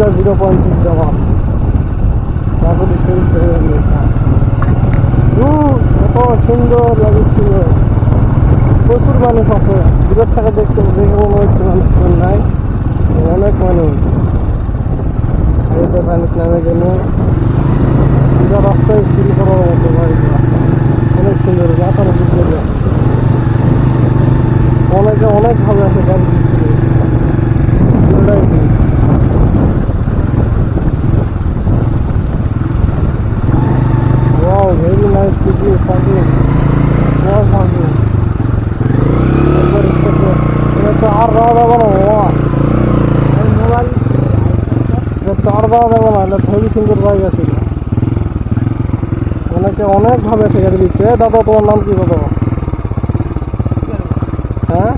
যা zero point six জমা তারপরে ফেলে যাবে এত সুন্দর লাগছিল প্রচুর মানুষ আছে। দূরের থেকে দেখতে দেখে মনে হচ্ছে মানুষ নাই। অনেক মানুষ। এইটা পানি নামে গেল পুরো রাস্তায় সিল করার মতো অনেক সুন্দর। মাথার অনেকে অনেক ভাবে আছে গাড়ি দিচ্ছে পুরোটাই ঠিক। Wow, very nice video, parking. More parking. একবার ইচ্ছাতে এটা তো আর দেওয়া যাবে না বাবা মোবাইল দেওয়া যাবে না হেভি সুন্দর বাইক আছে অনেকে অনেকভাবে থেকে দিচ্ছে দাদা, তোমার নাম কি দাদা? হ্যাঁ?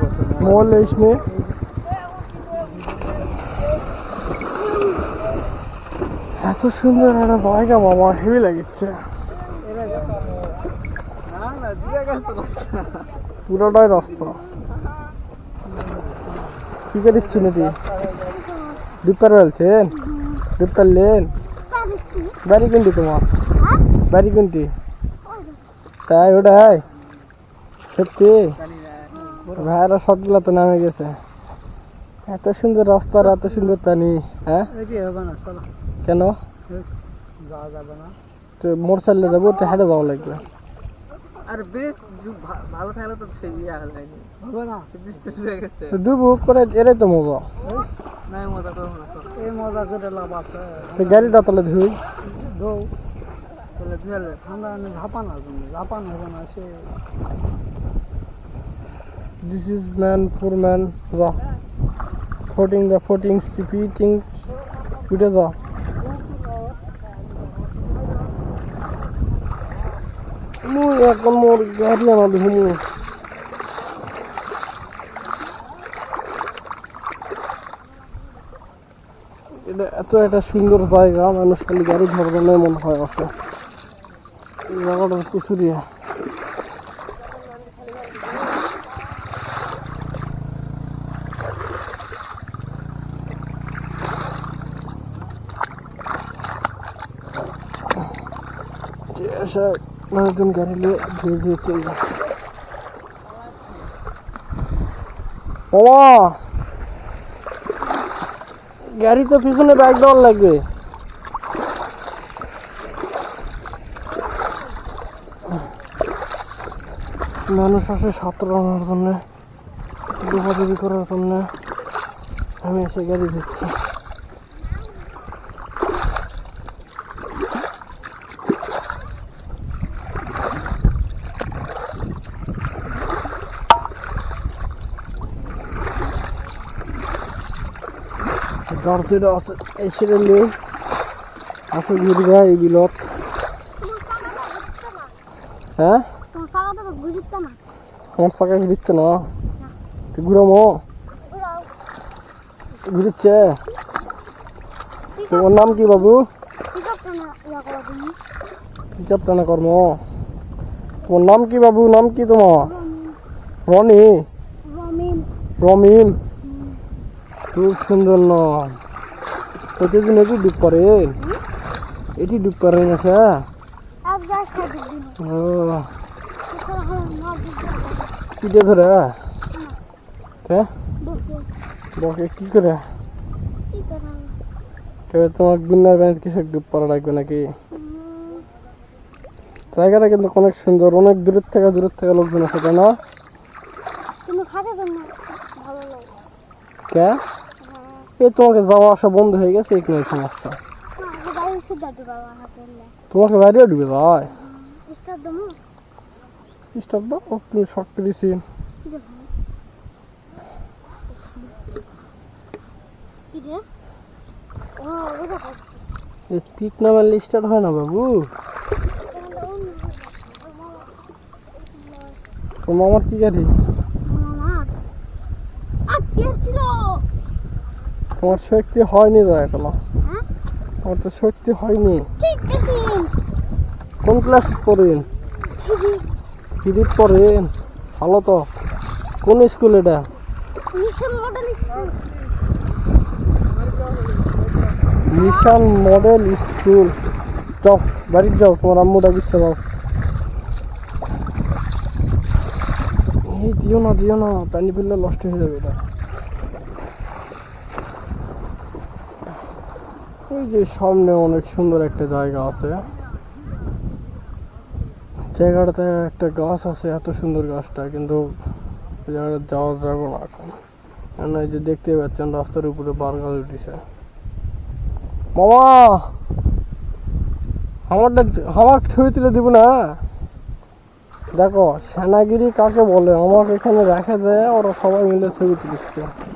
করছে মোবাইল লিস এত সুন্দর একটা জায়গা বাবা হেভি গেছে পুরোটাই রাস্তা। কি করিচ্ছি নাকি? ডিপার বলছেন ডিপার লেন? বাড়ি কোনটি তোমার? বাড়ি কোনটি? তাই ওটাই সত্যি? ভাইরা সবগুলো তো নামে গেছে। এত সুন্দর রাস্তা আর এত সুন্দর পানি হ্যাঁ? কেন? মোটর সাইকেলে যাব তো হেঁটে যাওয়া লাগবে। আর ব্রিজ ভালো থাকলে তো সে ইয়ে হয়ে হবে না। সে তো ডুবে গেছে। ডুবু করে এরাই তো মজা। নাই মজা করব না এই মজা করে লাভ আছে। তো গাড়িটা তাহলে ধুই। দৌ তাহলে ধুয়ালে ঠান্ডা এনে ঝাপানো জন্য ঝাপানো হবে না সে। This is man for man the footing the footing repeating উঠে যা। মুই এখন মোর গাড়ি আনা ধুমু এটা এত একটা সুন্দর জায়গা, মানুষ খালি গাড়ি ধরবে না মনে হয় আসে জায়গাটা কুচুরিয়া। এসে মানুষজন গাড়ি নিয়ে ধুয়ে ধুয়ে চলে যায় গাড়ি তো পিছনে বাইক দেওয়ার লাগবে। মানুষ আসে আনার জন্য ডুবাডুবি করার জন্য। আমি এসে গাড়ি দিচ্ছি দরজাটা আছে এসে আসে ঘুরবা এই বিলত হ্যাঁ? আমার ঘুরিচ্ছে না? তুই ঘুরামো। ঘুরিচ্ছে তোমার নাম কি বাবু? ঠিক আছে না করো তুমি কি চাপটানা কর্ম? তোমার নাম কি বাবু? নাম কি তোমার? রনি? রমিন খুব সুন্দর নাম প্রতিদিন এটি ডুব করে এটি ডুব করে গেছে বুঝতে পিঠে ধরে? বসে বকে। কি করে? তোমার গুন্নার ব্যাংক কিসের ডুব করা লাগবে নাকি? জায়গাটা কিন্তু অনেক সুন্দর অনেক দূরের থেকে দূরের থেকে লোকজন তাই না? কিন্তু তো ভালো লাগে। কে? এই তোমাকে যাওয়া আসা বন্ধ হয়ে গেছে সমস্যা না পারব হাতে এলে তোমাকে বাইরেও ডুবে যায়? স্টার দাও তুমি শর্ট এই পিক নামের স্টার্ট হয় না বাবু। তো মামার কি গাড়ি? তোমার শক্তি হয়নি তো এখনও আমার তো শক্তি হয়নি। কোন ক্লাস পড়েন? কিরিট পড়েন। ভালো তো। কোন স্কুল এটা? Mission model school mission model school যাও বাড়িতে যাও তোমার আম্মু ডাকিচ্ছে যাও। এই দিও না দিও না। পানি ফেললে নষ্ট হয়ে যাবে এটা। ওই যে সামনে অনেক সুন্দর একটা জায়গা আছে। জায়গাটাতে একটা গাছ আছে, এত সুন্দর গাছটা, কিন্তু জায়গাটা যাওয়া যাবে না এখন। কেন এই যে দেখতে পাচ্ছেন, রাস্তার উপরে বার গাছ উঠেছে। মামা! আমারটা আমার ছবি তুলে দিব না? দেখো, সেনাগিরি কাকে বলে? আমাকে এখানে রেখে দেয় ওরা সবাই মিলে ছবি তুলছে।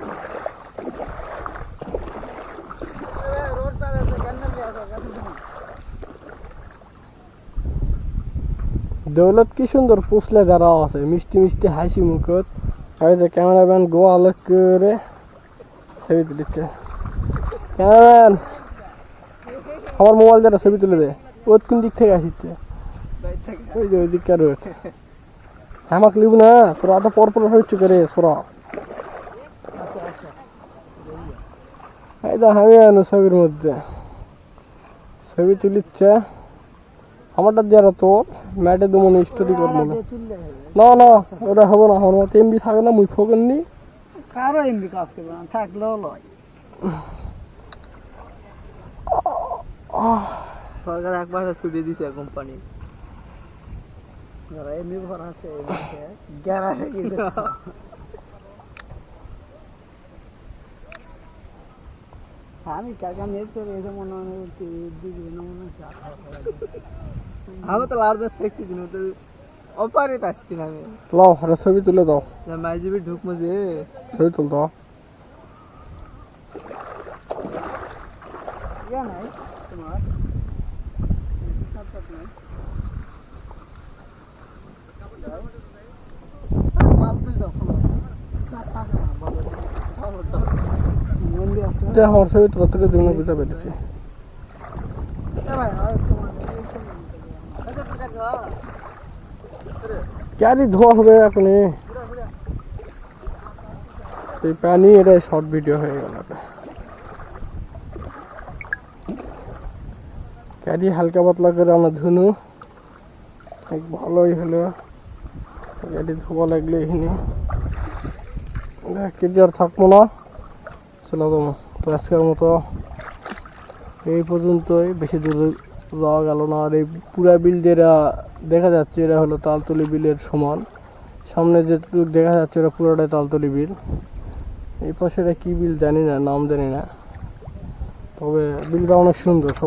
দৌলত কি সুন্দর পুষলে যারা আছে, মিষ্টি মিষ্টি হাসি মুখত। আর যে ক্যামেরাম্যান গোয়াল করে ছবি তুলেছে ক্যামেরাম্যান, আমার মোবাইল দ্বারা ছবি তুলে দেয় ওর কোন দিক থেকে আসিচ্ছে? ওই যে ওই দিকটা রয়েছে আমাকে লিব না, তোরা পর পরপর হচ্ছে করে সোরা। এই তো আমি ছবির মধ্যে। ছবি তুলিচ্ছে। আমারটা দিয়ে তো ম্যাটে দু মনে স্টোরি করব না। না না ওটা হবে না আমার এমবি থাকে না মুই ফোকেন নি। কারও এমবি কাজ করবে না থাকলেও লয়। সরকার একবার ছুটি দিছে কোম্পানি যারা এমবি ভরা আছে গ্যারা হয়ে গেছে আমি এই মনে না হচ্ছে আমি তো লার দেশ দেখছি দিন তো অপারে পাচ্ছি না আমি। আরে ছবি তুলে দাও। মাইজিবি ঢুক মধ্যে ছবি তুল দাও। ইয়া নাই তোমার। সাথে নাই মাল তুই যাও না ভালো ভালো মন্দি আছে যে আমার ছবি তোলা তুলে দিব না বুঝতে পেরেছি এ ভাই আর তোমার আচ্ছা টাকা গো ক্যারি ধোয়া হবে এখনই এই পানি এটা শর্ট ভিডিও হয়ে গেল এটা। ক্যারি হালকা পাতলা করে আমরা ধুনু ভালোই হলো ক্যারি ধোয়া লাগল এখানে কেজি আর থাকব না চলো তো তো আজকের মতো এই পর্যন্তই। বেশি দূর যাওয়া গেল না। আর এই পুরা বিল যেটা দেখা যাচ্ছে, এটা হলো তালতলি বিলের সমান। সামনে যেটুকু দেখা যাচ্ছে ওরা পুরোটাই তালতলি বিল। এই পাশে এটা কী বিল জানি না, নাম জানি না। তবে বিলটা অনেক সুন্দর